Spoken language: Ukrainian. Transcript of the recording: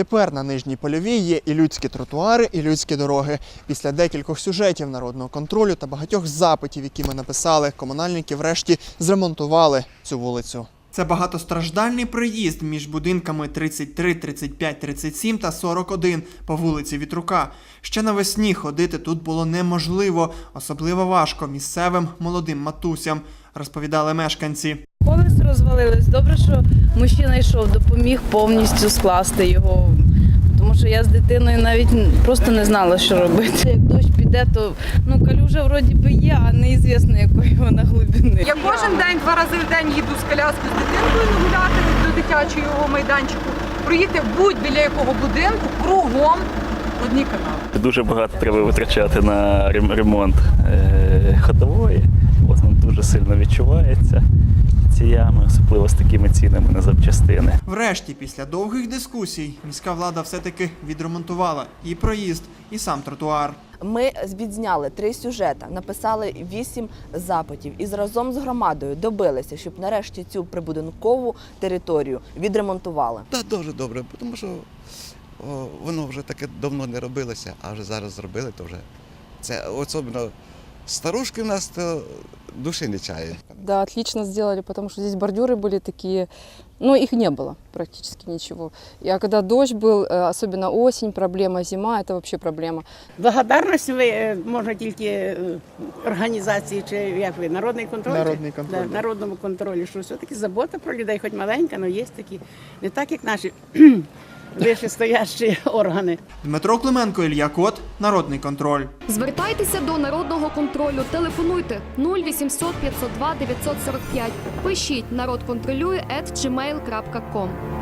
Тепер на нижній польовій є і людські тротуари, і людські дороги. Після декількох сюжетів народного контролю та багатьох запитів, які ми написали, комунальники врешті зремонтували цю вулицю. Це багатостраждальний проїзд між будинками 33, 35, 37 та 41 по вулиці Вітрука. Ще навесні ходити тут було неможливо, особливо важко місцевим молодим матусям, розповідали мешканці. Розвалилось. Добре, що мужчина йшов, допоміг повністю скласти його. Тому що я з дитиною навіть просто не знала, що робити. Як дощ піде, то ну калюжа вроді би є, а неізвісно, якої вона глибини. Я кожен день, два рази в день їду з коляски з дитинкою гуляти до дитячого майданчику. Проїти будь-біля якого будинку кругом одні канали. Дуже багато треба витрачати на ремонт е, ходової. От він дуже сильно відчувається. Ці ями, особливо з такими цінами на запчастини. Врешті, після довгих дискусій, міська влада все-таки відремонтувала і проїзд, і сам тротуар. Ми відзняли три сюжети, написали вісім запитів і разом з громадою добилися, щоб нарешті цю прибудинкову територію відремонтували. Так, дуже добре, тому що о, воно вже таке давно не робилося, а вже зараз зробили, то вже це особливо старушки в нас то душі не чають. Да, отлично сделали, потому что здесь бордюры были такие, ну, их не было практически ничего. И, а когда дождь был, э, особенно осень, проблема, зима, это вообще проблема. Благодарність ви е, можна тільки е, організації чи як ви народний контроль. Народний контроль, Да, да. народному контролю, що все-таки забота про людей, хоч маленька, але є такі, не так як наші вищестоящі органи. Дмитро Клименко, Ілья Кот, Народний контроль. Звертайтеся до народного контролю. Телефонуйте 0800 502 945. Пишіть народ контролює at gmail.com.